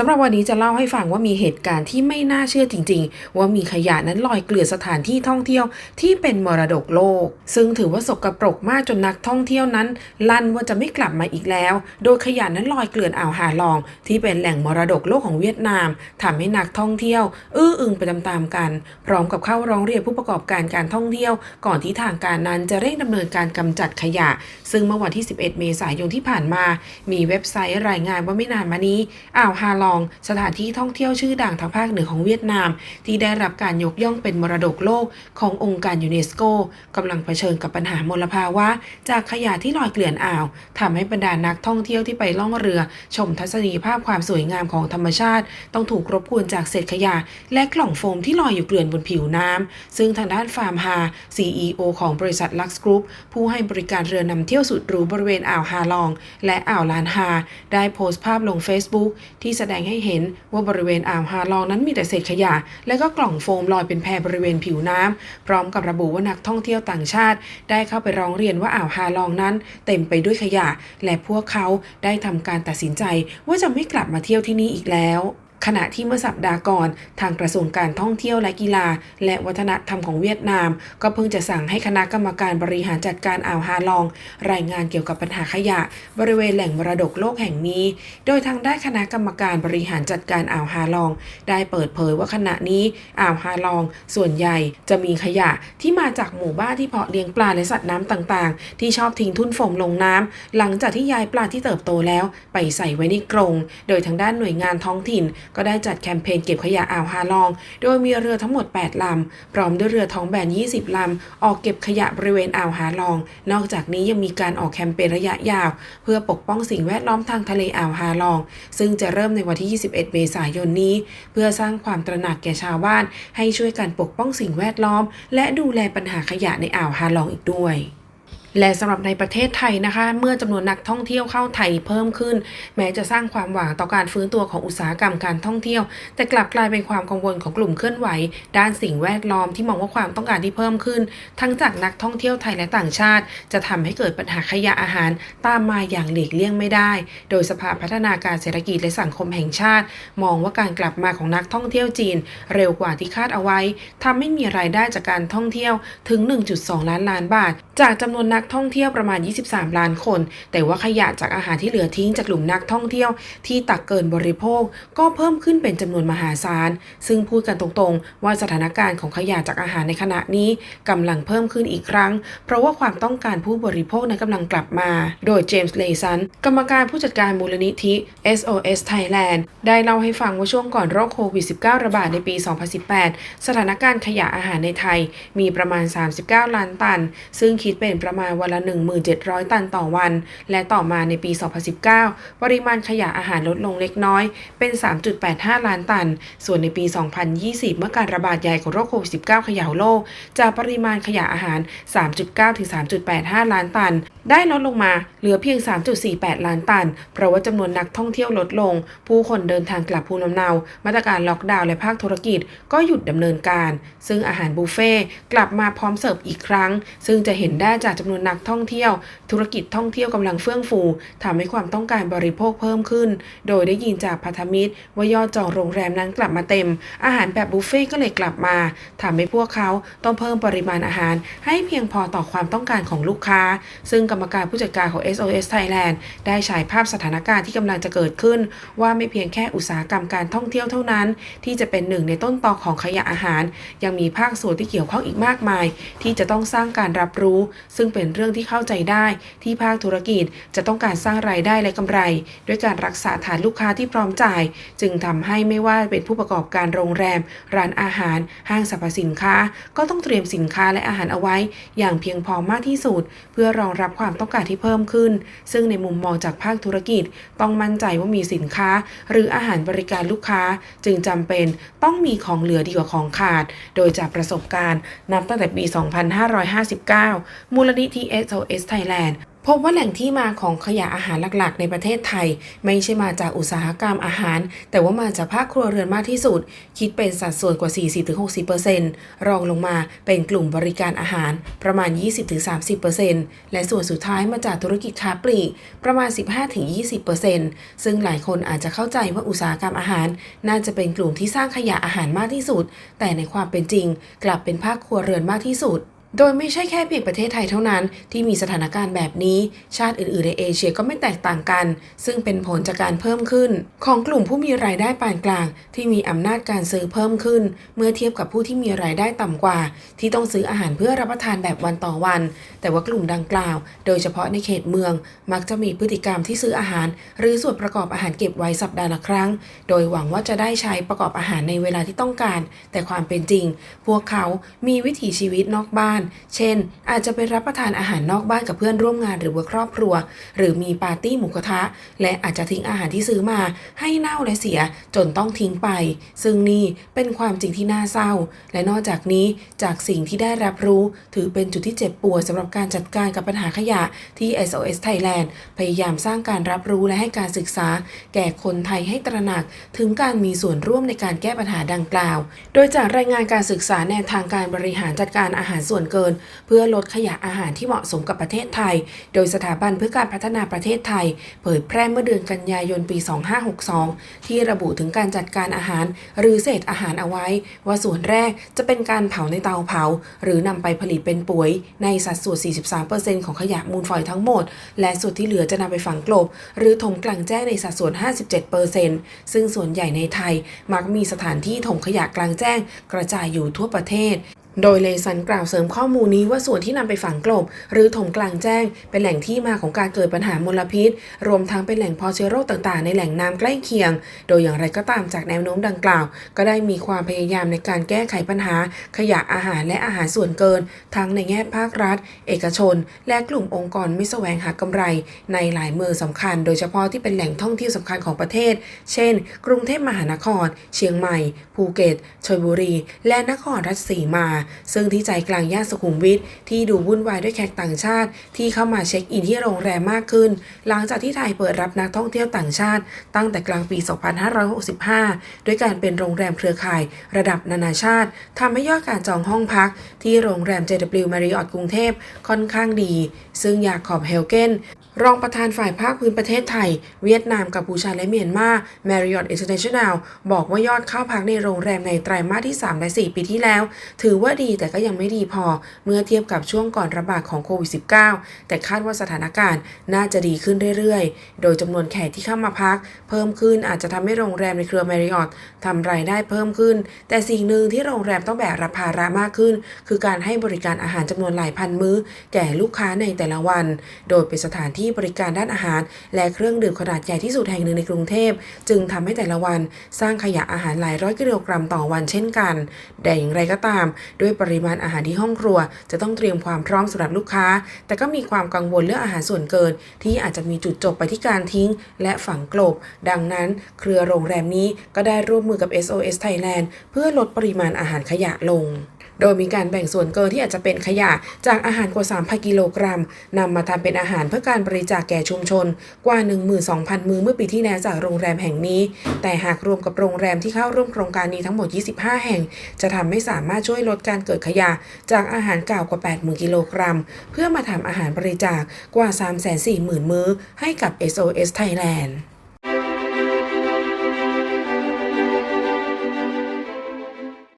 สำหรับวันนี้จะเล่าให้ฟังว่ามีเหตุการณ์ที่ไม่น่าเชื่อจริง ๆ ว่ามีขยะนั้นลอยเกลื่อนสถานที่ท่องเที่ยวที่เป็นมรดกโลก ซึ่งถือว่าสกรปรกมากจนนักท่องเที่ยวนั้น ลั่นว่าจะไม่กลับมาอีกแล้ว โดยขยะนั้นลอยเกลื่อนอ่าวหาลอง ที่เป็นแหล่งมรดกโลกของเวียดนามทำให้นักท่องเที่ยว อื้ออึงไปตามๆกัน พร้อมกับเข้าร้องเรียนผู้ประกอบการการท่องเที่ยว ก่อนที่ทางการนั้นจะเร่งดำเนินการกำจัดขยะ ซึ่งเมื่อวันที่ 11 เมษายนที่ผ่านมา มีเว็บไซต์รายงานว่าไม่นานมานี้อ่าวฮาลองสถานที่ท่องเที่ยวชื่อดังทางภาคเหนือของเวียดนาม ที่ได้รับการยกย่องเป็นมรดกโลกขององค์การยูเนสโกกำลังเผชิญกับปัญหามลภาวะ จากขยะที่ลอยเกลื่อนอ่าวทำให้บรรดานักท่องเที่ยวที่ไปล่องเรือ ชมทัศนียภาพความสวยงามของธรรมชาติ ต้องถูกรบกวนจากเศษขยะ และกล่องโฟมที่ลอยอยู่เกลื่อนบนผิวน้ำซึ่งทางด้านฟาร์มฮา CEO ของบริษัทลักซ์กรุ๊ปผู้ให้บริการเรือนำเที่ยวสุดหรูบริเวณอ่าวฮาลอง และอ่าวลานฮาได้โพสต์ภาพลง Facebook ที่แสดงให้เห็นว่าบริเวณอ่าวฮาลองนั้นมีแต่เศษขยะ และก็กล่องโฟมลอยเป็นแพบริเวณผิวน้ำพร้อมกับระบุว่านักท่องเที่ยวต่างชาติ ได้เข้าไปร้องเรียนว่าอ่าวฮาลองนั้น เต็มไปด้วยขยะ และพวกเขาได้ทำการตัดสินใจว่าจะไม่กลับมาเที่ยวที่นี่อีกแล้ว ขณะที่เมื่อสัปดาห์ก่อน ทางกระทรวงการท่องเที่ยวและกีฬา และวัฒนธรรมของเวียดนาม ก็เพิ่งจะสั่งให้คณะกรรมการบริหารจัดการอ่าวฮาลอง รายงานเกี่ยวกับปัญหาขยะ บริเวณแหล่งมรดกโลกแห่งนี้ โดยทางด้านคณะกรรมการบริหารจัดการอ่าวฮาลอง ได้เปิดเผยว่าขณะนี้อ่าวฮาลอง ส่วนใหญ่จะมีขยะที่มาจากหมู่บ้านที่เพาะเลี้ยงปลาและสัตว์น้ำต่างๆ ที่ชอบทิ้งทุ่นโฟมลงน้ำหลังจากที่ยายปลาที่เติบโตแล้ว ไปใส่ไว้ในกรง โดยทางด้านหน่วยงานท้องถิ่นก็ได้จัดแคมเปญเก็บขยะอ่าวฮาลอง โดยมีเรือทั้งหมด 8 ลำ พร้อมด้วยเรือท้องแบน 20 ลำ ออกเก็บขยะบริเวณอ่าวฮาลอง นอกจากนี้ยังมีการออกแคมเปญระยะยาว เพื่อปกป้องสิ่งแวดล้อมทางทะเลอ่าวฮาลอง ซึ่งจะเริ่มในวันที่ 21 เมษายนนี้ เพื่อสร้างความตระหนักแก่ชาวบ้าน ให้ช่วยกันปกป้องสิ่งแวดล้อม และดูแลปัญหาขยะในอ่าวฮาลองอีกด้วย และสำหรับในประเทศไทยนะคะ เมื่อจำนวนนักท่องเที่ยวเข้าไทยเพิ่มขึ้น แม้จะสร้างความหวังต่อการฟื้นตัวของอุตสาหกรรมการท่องเที่ยว แต่กลับกลายเป็นความกังวลของกลุ่มเคลื่อนไหว ด้านสิ่งแวดล้อมที่มองว่าความต้องการที่เพิ่มขึ้น ทั้งจากนักท่องเที่ยวไทยและต่างชาติ จะทำให้เกิดปัญหาขยะอาหาร ตามมาอย่างหลีกเลี่ยงไม่ได้ โดยสภาพัฒนาการเศรษฐกิจและสังคมแห่งชาติ มองว่าการกลับมาของนักท่องเที่ยวจีน เร็วกว่าที่คาดเอาไว้ทำให้มีรายได้จากการท่องเที่ยวถึง 1.2 ล้านล้านบาท จากจำนวนนักักท่องเที่ยวประมาณ 23 ล้านคน แต่ว่าขยะจากอาหารที่เหลือทิ้งจากกลุ่มนักท่องเที่ยวที่ตักเกินบริโภคก็เพิ่มขึ้นเป็นจำนวนมหาศาล ซึ่งพูดกันตรงๆ ว่าสถานการณ์ของขยะจากอาหารในขณะนี้กำลังเพิ่มขึ้นอีกครั้ง เพราะว่าความต้องการผู้บริโภคนั้นกำลังกลับมา โดยเจมส์เลซันกรรมการผู้จัดการมูลนิธิ SOS Thailand ได้เล่าให้ฟังว่าช่วงก่อนโรคโควิด -19 ระบาดในปี 2018 สถานการณ์ขยะอาหารในไทย มีประมาณ 39 ล้านตัน ซึ่งคิดเป็นประมาณวันละ 1700 ตันต่อวัน และต่อมาในปี 2019 ปริมาณขยะอาหารลดลงเล็กน้อย เป็น 3.85 ล้านตัน ส่วนในปี 2020 เมื่อการระบาดใหญ่ของโรคโควิด -19 เขยายโลก จากปริมาณขยะอาหาร 3.9 ถึง 3.85 ล้านตัน ได้ลดลงมาเหลือเพียง 3.48 ล้านตัน เพราะว่าจำนวนนักท่องเที่ยวลดลง ผู้คนเดินทางกลับภูมิลำเนา มาตรการล็อกดาวน์และภาคธุรกิจก็หยุดดำเนินการ ซึ่งอาหารบุฟเฟ่กลับมาพร้อมเสิร์ฟอีกครั้ง ซึ่งจะเห็นได้จากจำนวนนักท่องเที่ยว ธุรกิจท่องเที่ยวกำลังเฟื่องฟูทำให้ความต้องการบริโภคเพิ่มขึ้น โดยได้ยินจากพันธมิตรว่ายอดจองโรงแรมนั้นกลับมาเต็ม อาหารแบบบุฟเฟ่ก็เลยกลับมาทำให้พวกเขาต้องเพิ่มปริมาณอาหาร ให้เพียงพอต่อความต้องการของลูกค้า ซึ่งกรรมการผู้จัดการของ SOS Thailand ได้ฉายภาพสถานการณ์ที่กำลังจะเกิดขึ้น ว่าไม่เพียงแค่อุตสาหกรรมการท่องเที่ยวเท่านั้น ที่จะเป็นหนึ่งในต้นตอของขยะอาหาร ยังมีภาคส่วนที่เกี่ยวข้องอีกมากมาย ที่จะต้องสร้างการรับรู้ ซึ่งเป็นเรื่องที่เข้าใจได้ ที่ภาคธุรกิจจะต้องการสร้างรายได้และกำไร ด้วยการรักษาฐานลูกค้าที่พร้อมจ่าย จึงทำให้ไม่ว่าเป็นผู้ประกอบการโรงแรม ร้านอาหาร ห้างสรรพสินค้า ก็ต้องเตรียมสินค้าและอาหารเอาไว้ อย่างเพียงพอมากที่สุด เพื่อรองรับความต้องการที่เพิ่มขึ้น ซึ่งในมุมมองจากภาคธุรกิจ ต้องมั่นใจว่ามีสินค้า หรืออาหารบริการลูกค้า จึงจำเป็นต้องมีของเหลือดีกว่าของขาด โดยจากประสบการณ์นับตั้งแต่ปี 2559 มูลนิธิ SOS Thailand พบว่าแหล่งที่มาของขยะอาหารหลักๆ ในประเทศไทย ไม่ใช่มาจากอุตสาหกรรมอาหาร แต่ว่ามาจากภาคครัวเรือนมากที่สุด คิดเป็นสัดส่วนกว่า 40-60%รองลงมาเป็นกลุ่มบริการอาหารประมาณ 20-30%และส่วนสุดท้ายมาจากธุรกิจค้าปลีกประมาณ 15-20%ซึ่งหลายคนอาจจะเข้าใจว่าอุตสาหกรรมอาหาร น่าจะเป็นกลุ่มที่สร้างขยะอาหารมากที่สุด แต่ในความเป็นจริง กลับเป็นภาคครัวเรือนมากที่สุด โดยไม่ใช่แค่เพียงประเทศไทยเท่านั้นที่มีสถานการณ์แบบนี้ ชาติอื่นๆในเอเชียก็ไม่แตกต่างกัน ซึ่งเป็นผลจากการเพิ่มขึ้น ของกลุ่มผู้มีรายได้ปานกลาง ที่มีอำนาจการซื้อเพิ่มขึ้น เมื่อเทียบกับผู้ที่มีรายได้ต่ำกว่า ที่ต้องซื้ออาหารเพื่อรับประทานแบบวันต่อวัน แต่ว่ากลุ่มดังกล่าว โดยเฉพาะในเขตเมือง มักจะมีพฤติกรรมที่ซื้ออาหาร หรือส่วนประกอบอาหารเก็บไว้สัปดาห์ละครั้ง โดยหวังว่าจะได้ใช้ประกอบอาหารในเวลาที่ต้องการ แต่ความเป็นจริง พวกเขามีวิถีชีวิตนอกบ้านเช่น อาจจะไปรับประทานอาหารนอกบ้านกับเพื่อนร่วมงานหรือว่าครอบครัว หรือมีปาร์ตี้หมูกระทะ และอาจจะทิ้งอาหารที่ซื้อมา ให้เน่าและเสียจนต้องทิ้งไป ซึ่งนี่เป็นความจริงที่น่าเศร้า และนอกจากนี้จากสิ่งที่ได้รับรู้ ถือเป็นจุดที่เจ็บปวดสำหรับการจัดการกับปัญหาขยะที่ SOS Thailand พยายามสร้างการรับรู้และให้การศึกษา แก่คนไทยให้ตระหนัก ถึงการมีส่วนร่วมในการแก้ปัญหาดังกล่าว โดยจากรายงานการศึกษาแนวทางการบริหารจัดการอาหารส่วนเกิน เพื่อลดขยะอาหารที่เหมาะสมกับประเทศไทย โดยสถาบันเพื่อการพัฒนาประเทศไทย เผยแพร่เมื่อเดือนกันยายนปี 2562 ที่ระบุถึงการจัดการอาหาร หรือเศษอาหารเอาไว้ ว่าส่วนแรกจะเป็นการเผาในเตาเผา หรือนำไปผลิตเป็นปุ๋ย ในสัดส่วน 43%ของขยะมูลฝอยทั้งหมด และส่วนที่เหลือจะนำไปฝังกลบ หรือถมกลั่งแจ้งในสัดส่วน 57%ซึ่งส่วนใหญ่ในไทยมักมีสถานที่ถมขยะกลางแจ้ง กระจายอยู่ทั่วประเทศ โดยเลซันกล่าวเสริมข้อมูลนี้ว่าส่วนที่นำไปฝังกลบ หรือถมกลางแจ้ง เป็นแหล่งที่มาของการเกิดปัญหามลพิษ รวมทั้งเป็นแหล่งพาะเชื้อโรคต่างๆ ในแหล่งน้ำใกล้เคียง โดยอย่างไรก็ตามจากแนวโน้มดังกล่าว ก็ได้มีความพยายามในการแก้ไขปัญหา ขยะอาหารและอาหารส่วนเกิน ทั้งในแง่ภาครัฐ เอกชน และกลุ่มองค์กรไม่แสวงหากำไร ในหลายเมืองสำคัญ โดยเฉพาะที่เป็นแหล่งท่องเที่ยวสำคัญของประเทศ เช่น กรุงเทพมหานคร เชียงใหม่ ภูเก็ตชลบุรี และนครราชสีมาซึ่งที่ใจกลางย่านสุขุมวิทที่ดูวุ่นวายด้วยแขกต่างชาติ ที่เข้ามาเช็คอินที่โรงแรมมากขึ้น หลังจากที่ไทยเปิดรับนักท่องเที่ยวต่างชาติ ตั้งแต่กลางปี 2565 ด้วยการเป็นโรงแรมเครือข่าย ระดับนานาชาติทำให้ยอดการจองห้องพัก ที่โรงแรม JW Marriott กรุงเทพค่อนข้างดี ซึ่งยาขอบเฮลเกน รองประธานฝ่ายภาคพื้นประเทศไทย เวียดนามกัมพูชาและเมียนมา Marriott International บอกว่ายอดเข้าพักในโรงแรมในไตรมาสที่ 3 และ 4 ปีที่แล้ว ถือว่าดีแต่ก็ยังไม่ดีพอ เมื่อเทียบกับช่วงก่อนระบาดของโควิด -19 แต่คาดว่าสถานการณ์น่าจะดีขึ้นเรื่อยๆ โดยจำนวนแขกที่เข้ามาพัก เพิ่มขึ้นอาจจะทำให้โรงแรมในเครือ Marriott ทำรายได้เพิ่มขึ้น แต่สิ่งหนึ่งที่โรงแรมต้องแบกรับภาระมากขึ้น คือการให้บริการอาหารจำนวนหลายพันมื้อ แก่ลูกค้าในแต่ละวัน โดยเป็นสถานที่บริการด้านอาหาร และเครื่องดื่มขนาดใหญ่ที่สุดแห่งหนึ่งในกรุงเทพ จึงทำให้แต่ละวันสร้างขยะอาหารหลายร้อยกิโลกรัมต่อวันเช่นกัน แต่อย่างไรก็ตาม ด้วยปริมาณอาหารที่ห้องครัว จะต้องเตรียมความพร้อมสำหรับลูกค้า แต่ก็มีความกังวลเรื่องอาหารส่วนเกิน ที่อาจจะมีจุดจบไปที่การทิ้ง และฝังกลบ ดังนั้น เครือโรงแรมนี้ก็ได้ร่วมมือกับ SOS Thailand เพื่อลดปริมาณอาหารขยะลง โดยมีการแบ่งส่วนเกินที่อาจจะเป็นขยะจากอาหารกว่า 3,000 กิโลกรัมนำมาทำเป็นอาหารเพื่อการบริจาคแก่ชุมชน กว่า 12,000 มือเมื่อปีที่แล้วจากโรงแรมแห่งนี้ แต่หากรวมกับโรงแรมที่เข้าร่วมโครงการนี้ทั้งหมด 25 แห่ง จะทำให้สามารถช่วยลดการเกิดขยะจากอาหารเก่ากว่า 80,000 กิโลกรัม เพื่อมาทำอาหารบริจาคกว่า 340,000 มื้อให้กับ SOS Thailand